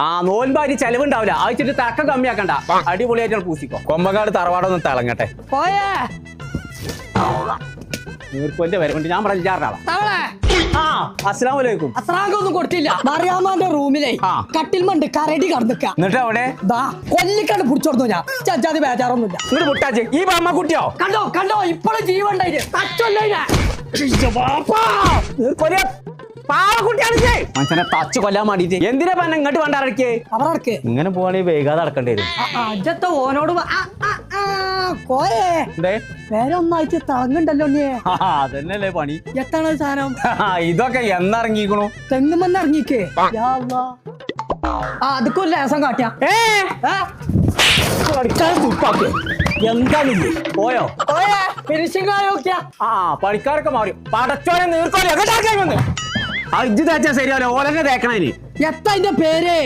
ആ നോൻപാരി ചെലവുണ്ടാവില്ല. ആഴ്ചയിട്ട് തക്ക കമ്മിയാക്കണ്ട. അടിപൊളിയായിട്ട് പൂസിക്കോ കൊമ്പക്കാട് തറവാടൊന്ന് തിളങ്ങട്ടെ. പോയേ. നീർക്കൊന്റെ വരവുണ്ട് ഞാൻ പറഞ്ഞ കൊടുത്തില്ല. മറിയാമാന്റെ റൂമിലെ കരടി കടന്നിക്ക. എന്നിട്ട് അവിടെ? ദാ കൊല്ലിക്കണ്ട് പിടിച്ചോടുന്നു ഞാൻ. ചച്ചാതി ബേജാറൊന്നുമില്ല. ഇങ്ങോട്ട് മുട്ടാച്ച്. ഈ ബാമ്മ കുട്ടിയോ? കണ്ടോ കണ്ടോ ഇപ്പോഴും തച്ചല്ലേ മനുഷ്യനെ തച്ചു കൊല്ലാൻ വേണ്ടിട്ട് എന്തിനാ പന്ന ഇങ്ങോട്ട് വേണ്ടാറക്ക് അവർക്ക് ഇങ്ങനെ പോവാണെങ്കിൽ വേഗാതെ അടക്കേണ്ടി വരും. അജത്ത ഓനോട് പ- ആ, ആ, ആ, കോയേ. എന്തേ? വേറെ ഒന്നായിട്ട് തിളങ്ങുണ്ടല്ലോ അതന്നെയല്ലേ പണി. എത്താണ് സാധനം? ഇതൊക്കെ എന്നിറങ്ങിക്കണു? തെങ്ങുമെന്ന് ഇറങ്ങിക്കേ. യാ അല്ലാ. ആ അതൊക്കെ ലേസം കാട്ടിയാ. ഏ? എന്താണിത് പോയോ? കോയേ ഫിനിഷിംഗ് ആയോക്കിയാ ആ പണിക്കാരൊക്കെ മാറി. പടച്ചോനെ നീർക്കോലി എങ്ങോട്ടാക്കാൻ ഇജ്ജ് തേച്ചാ ശരിയാവില്ല. ഓലന്നെ തേക്കണേ എത്താ അതിന്റെ പേര്?